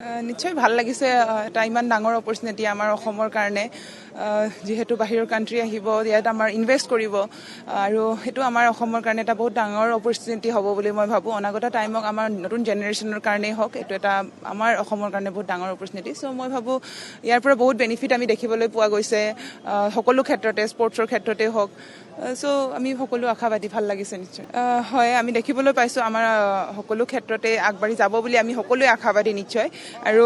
নিশ্চয় ভাল লাগিছে এটা ইমান ডাঙৰ অপৰচুনিটি আমাৰ অসমৰ কাৰণে। যিহেতু বাহিৰৰ কাণ্ট্ৰি আহিব ইয়াত আমাৰ ইনভেষ্ট কৰিব আৰু সেইটো আমাৰ অসমৰ কাৰণে এটা বহুত ডাঙৰ অপৰচুনিটি হ'ব বুলি মই ভাবোঁ। অনাগত টাইমক আমাৰ নতুন জেনেৰেশ্যনৰ কাৰণেই হওক এইটো এটা আমাৰ অসমৰ কাৰণে বহুত ডাঙৰ অপৰচুনিটি চ' মই ভাবোঁ ইয়াৰ পৰা বহুত বেনিফিট আমি দেখিবলৈ পোৱা গৈছে সকলো ক্ষেত্ৰতে স্পৰ্টছৰ ক্ষেত্ৰতে হওক। চ' আমি সকলো আশাবাদী ভাল লাগিছে নিশ্চয়। হয় আমি দেখিবলৈ পাইছোঁ আমাৰ সকলো ক্ষেত্ৰতে আগবাঢ়ি যাব বুলি আমি সকলোৱে আশাবাদী নিশ্চয়। আৰু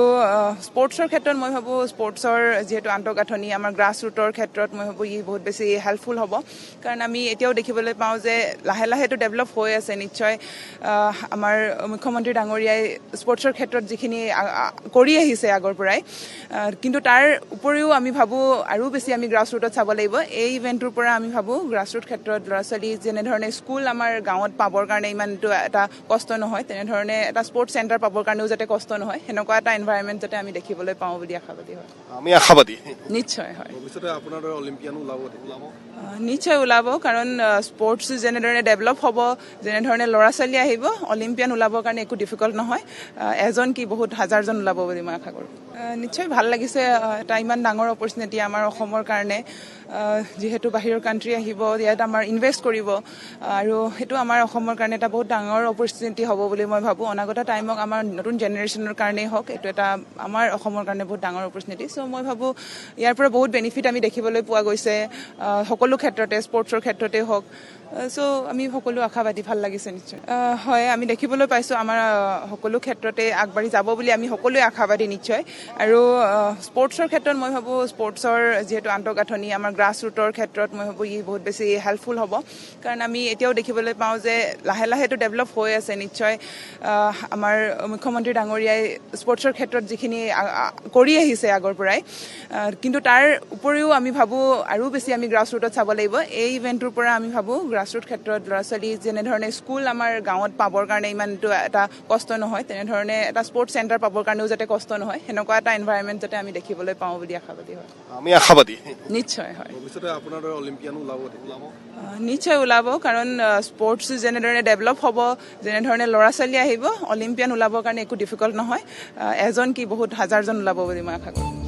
স্পৰ্টছৰ ক্ষেত্ৰত মই ভাবোঁ স্পৰ্টছৰ যিহেতু আন্তঃগাঁথনি আমাৰ গ্ৰাছ ৰুটৰ ক্ষেত্ৰত মই ভাবোঁ ই বহুত বেছি হেল্পফুল হ'ব। কাৰণ আমি এতিয়াও দেখিবলৈ পাওঁ যে লাহে লাহেতো ডেভেলপ হৈ আছে নিশ্চয়। আমাৰ মুখ্যমন্ত্ৰী ডাঙৰীয়াই স্পৰ্টছৰ ক্ষেত্ৰত যিখিনি কৰি আহিছে আগৰ পৰাই কিন্তু তাৰ উপৰিও আমি ভাবোঁ আৰু বেছি আমি গ্ৰাছ ৰুটত চাব লাগিব। এই ইভেণ্টটোৰ পৰা আমি ভাবোঁ গ্ৰাছ ৰুট ক্ষেত্ৰত ল'ৰা ছোৱালী যেনেধৰণে স্কুল আমাৰ গাঁৱত পাবৰ কাৰণে ইমানটো এটা কষ্ট নহয় তেনেধৰণে এটা স্পৰ্টছ চেণ্টাৰ পাবৰ কাৰণেও যাতে কষ্ট নহয় সেনেকুৱা এটা এনভাইৰনমেণ্ট যাতে আমি দেখিবলৈ পাওঁ বুলি আশাবাদী হয়। আমি আশাবাদী। নিশ্চয় হয়। ভৱিষ্যতে আপোনাৰ দৰে অলিম্পিয়ানো ওলাব ওলাব। আহ, নিশ্চয় ওলাব কাৰণ স্পৰ্টছ যেনেধৰণে ডেভেলপ হ'ব যেনেধৰণে ল'ৰা ছোৱালী আহিব অলিম্পিয়ান ওলাবৰ কাৰণে একো ডিফিকাল্ট নহয়। এজন কি বহুত হাজাৰজন ওলাব বুলি মই আশা কৰোঁ। নিশ্চয় ভাল লাগিছে এটা ইমান ডাঙৰ অপৰচুনিটি আমাৰ অসমৰ কাৰণে। যিহেতু বাহিৰৰ কাণ্ট্ৰি আহিব ইয়াত আমাৰ ইনভেষ্ট কৰিব আৰু সেইটো আমাৰ অসমৰ কাৰণে এটা বহুত ডাঙৰ অপৰচুনিটি হ'ব বুলি মই ভাবোঁ। অনাগত টাইমক আমাৰ নতুন জেনেৰেশ্যনৰ কাৰণেই হওক এইটো এটা আমাৰ অসমৰ কাৰণে বহুত ডাঙৰ অপৰচুনিটি চ' মই ভাবোঁ ইয়াৰ পৰা বহুত বেনিফিট আমি দেখিবলৈ পোৱা গৈছে সকলো ক্ষেত্ৰতে স্পৰ্টছৰ ক্ষেত্ৰতে হওক। চ' আমি সকলো আশাবাদী ভাল লাগিছে নিশ্চয়। হয় আমি দেখিবলৈ পাইছোঁ আমাৰ সকলো ক্ষেত্ৰতে আগবাঢ়ি যাব বুলি আমি সকলোৱে আশাবাদী নিশ্চয়। আৰু স্পৰ্টছৰ ক্ষেত্ৰত মই ভাবোঁ স্পৰ্টছৰ যিহেতু আন্তঃগাঁথনি আমাৰ গ্ৰাছ ৰুটৰ ক্ষেত্ৰত মই ভাবোঁ ই বহুত বেছি হেল্পফুল হ'ব। কাৰণ আমি এতিয়াও দেখিবলৈ পাওঁ যে লাহে লাহেতো ডেভেলপ হৈ আছে নিশ্চয়। আমাৰ মুখ্যমন্ত্ৰী ডাঙৰীয়াই স্পৰ্টছৰ ক্ষেত্ৰত যিখিনি কৰি আহিছে আগৰ পৰাই। কিন্তু তাৰ উপৰিও আমি ভাবোঁ আৰু বেছি আমি গ্ৰাছ ৰুটত চাব লাগিব। এই ইভেণ্টটোৰ পৰা আমি ভাবোঁ গ্ৰাছ ৰুট ক্ষেত্ৰত ল'ৰা ছোৱালী যেনেধৰণে স্কুল আমাৰ গাঁৱত পাবৰ কাৰণে ইমানটো এটা কষ্ট নহয় তেনেধৰণে এটা স্পৰ্টছ চেণ্টাৰ পাবৰ কাৰণেও যাতে কষ্ট নহয় সেনেকুৱা এটা এনভাইৰনমেণ্ট যাতে আমি দেখিবলৈ পাওঁ বুলি আশাবাদী হয়। আমি আশাবাদী। নিশ্চয় হয়। নিশ্চয় ওলাব কাৰণ স্পৰ্টছ যেনেধৰণে ডেভেলপ হ'ব যেনেধৰণে ল'ৰা ছোৱালী আহিব অলিম্পিয়ান ওলাবৰ কাৰণে একো ডিফিকাল্ট নহয়। এজন কি বহুত হাজাৰজন ওলাব বুলি মই আশা কৰোঁ।